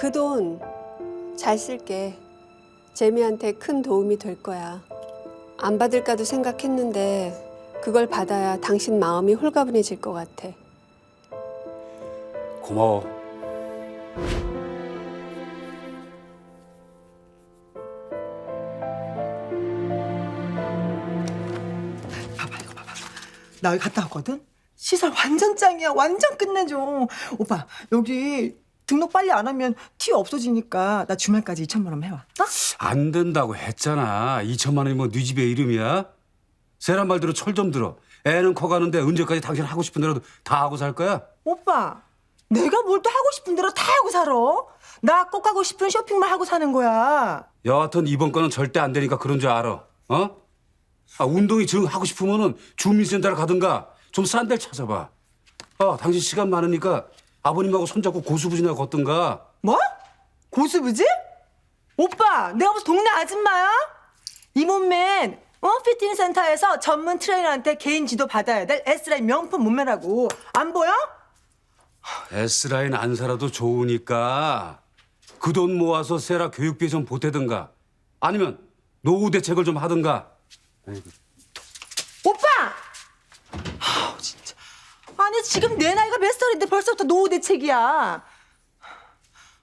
그 돈 잘 쓸게. 재미한테 큰 도움이 될 거야. 안 받을까도 생각했는데 그걸 받아야 당신 마음이 홀가분해질 것 같아. 고마워. 봐봐 이거 봐봐 나 여기 갔다 왔거든 시설 완전 짱이야 완전 끝내줘 오빠 여기 등록 빨리 안 하면 티 없어지니까 나 주말까지 2천만 원 해와 어? 안 된다고 했잖아. 2천만 원이 뭐 네 집의 이름이야? 세란 말대로 철 좀 들어. 애는 커가는데 언제까지 당신 하고 싶은 대로 다 하고 살 거야? 오빠 내가 뭘 또 하고 싶은 대로 다 하고 살아 나꼭 하고 싶은 쇼핑만 하고 사는 거야 여하튼 이번 건은 절대 안 되니까 그런 줄 알아. 어? 아, 운동이 정 하고 싶으면은 주민센터를 가든가 좀 싼 데를 찾아봐. 어, 당신 시간 많으니까 아버님하고 손잡고 고수부지나 걷든가. 뭐? 고수부지? 오빠 내가 무슨 동네 아줌마야? 이 몸맨 어? 피팅 센터에서 전문 트레이너한테 개인 지도 받아야 될 S라인 명품 몸매라고 안 보여? S라인 안 살아도 좋으니까 그 돈 모아서 세라 교육비에 좀 보태든가 아니면 노후 대책을 좀 하든가. 오빠! 아 진짜 아니 지금 내 나이가 몇 살인데 벌써부터 노후 대책이야 아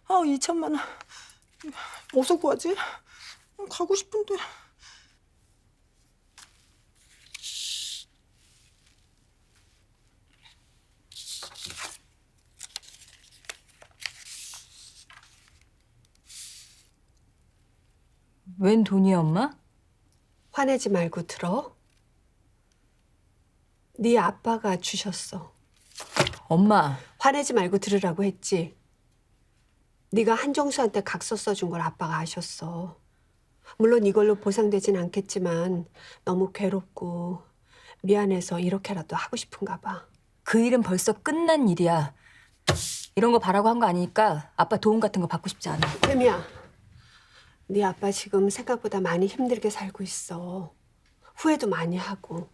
2천만 원 어디서 구하지? 가고 싶은데 웬 돈이야, 엄마? 화내지 말고 들어. 네 아빠가 주셨어. 엄마, 화내지 말고 들으라고 했지. 네가 한정수한테 각서 써준 걸 아빠가 아셨어. 물론 이걸로 보상되진 않겠지만 너무 괴롭고 미안해서 이렇게라도 하고 싶은가 봐. 그 일은 벌써 끝난 일이야. 이런 거 바라고 한 거 아니니까 아빠 도움 같은 거 받고 싶지 않아. 혜미야, 네 아빠 지금 생각보다 많이 힘들게 살고 있어. 후회도 많이 하고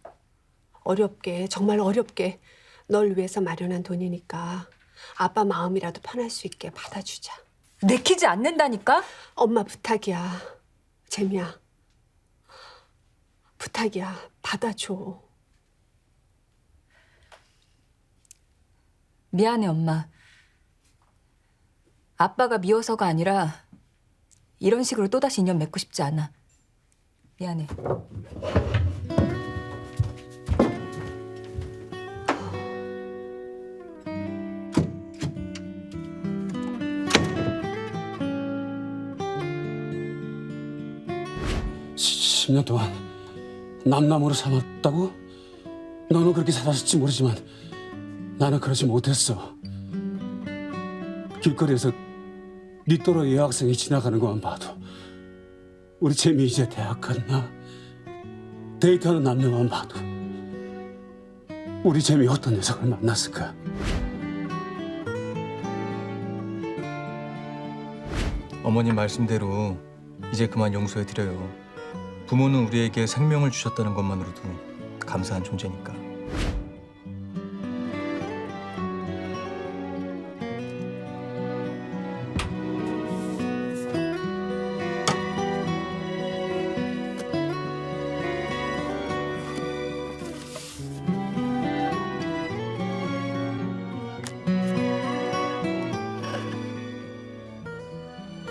어렵게 정말 어렵게 널 위해서 마련한 돈이니까 아빠 마음이라도 편할 수 있게 받아주자. 내키지 않는다니까? 엄마 부탁이야. 재미야. 부탁이야. 받아줘. 미안해, 엄마. 아빠가 미워서가 아니라 이런 식으로 또다시 인연 맺고 싶지 않아. 미안해. 10년 동안 남남으로 삼았다고? 너는 그렇게 살았을지 모르지만 나는 그러지 못했어. 길거리에서 네 또래 여학생이 지나가는 것만 봐도 우리 재미 이제 대학 갔나? 데이트하는 남녀만 봐도 우리 재미 어떤 녀석을 만났을까? 어머님 말씀대로 이제 그만 용서해 드려요. 부모는 우리에게 생명을 주셨다는 것만으로도 감사한 존재니까.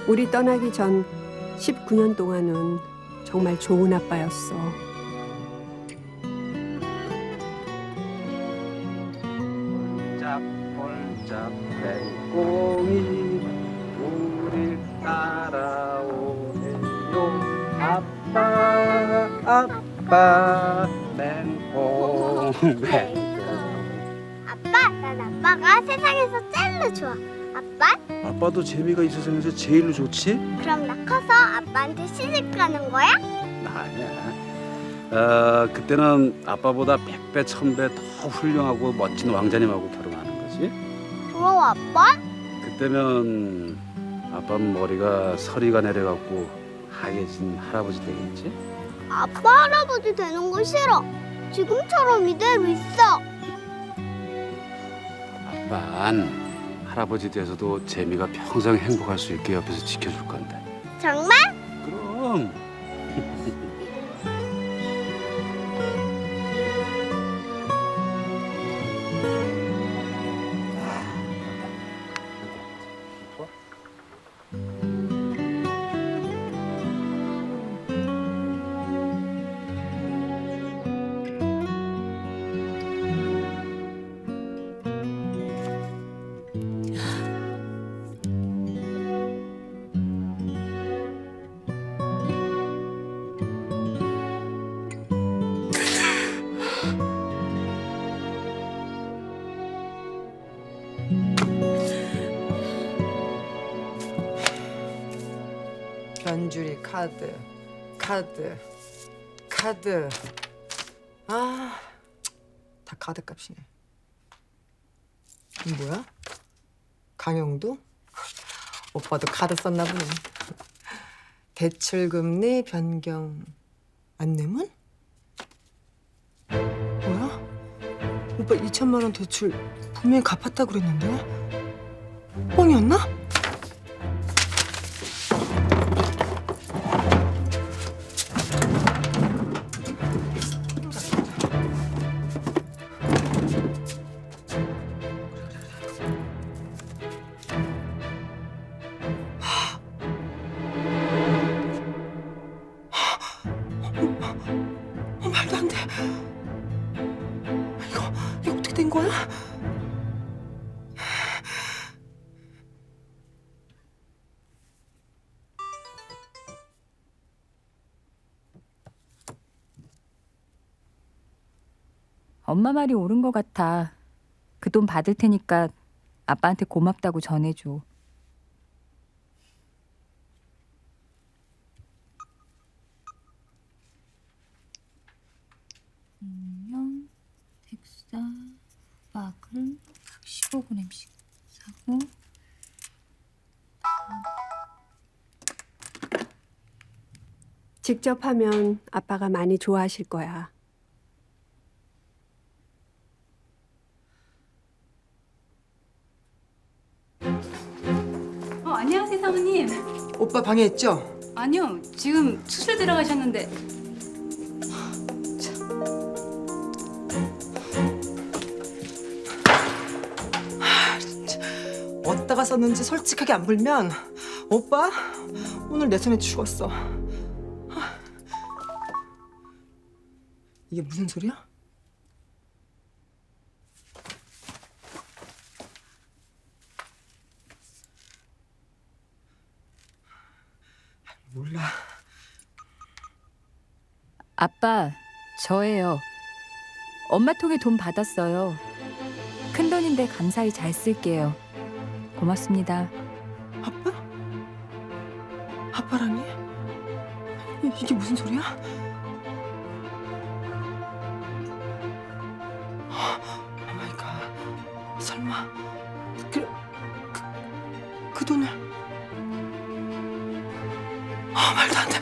우리 떠나기 전 19년 동안은 정말 좋은 아빠였어. 폴짝폴짝 맹꽁이 우릴 따라오네요 아빠 아빠 맹꽁 맹꽁 아빠, 난 아빠가 세상에서 제일로 좋아. 아빠? 아빠도 재미가 이 세상에서 제일로 좋지? 그럼 나 커서 아빠한테 시집 가는 거야? 아니야 어, 그때는 아빠보다 백배 천 배 더 훌륭하고 멋진 왕자님하고 결혼하는 거지 부러워, 아빠? 그때면 아빠는 머리가 서리가 내려갖고 하얘진 할아버지 되겠지? 아빠 할아버지 되는 거 싫어. 지금처럼 이대로 있어. 아빠는 할아버지 돼서도 재미가 평생 행복할 수 있게 옆에서 지켜줄 건데. 정말? 그럼. 카드, 카드, 카드. 아, 다 카드 값이네. 이 뭐야? 강영도? 오빠도 카드 썼나 보네. 대출 금리 변경 안내문? 뭐야? 오빠 2천만 원 대출 분명히 갚았다고 그랬는데? 뻥이었나? 엄마 말이 옳은 것 같아. 그 돈 받을 테니까 아빠한테 고맙다고 전해줘. 분명 백사 박을 15g씩 사고 직접 하면 아빠가 많이 좋아하실 거야. 있죠? 아니요, 지금 수술 들어가셨는데 어디다가 썼는지 솔직하게 안 불면 오빠 오늘 내 손에 죽었어. 이게 무슨 소리야? 몰라. 아빠, 저예요. 엄마 통에 돈 받았어요. 큰 돈인데 감사히 잘 쓸게요. 고맙습니다. 아빠? 아빠라니? 이- 이게 무슨 소리야? 오 마이 갓. 설마 그, 그, 그 돈을 아 말도 안 돼.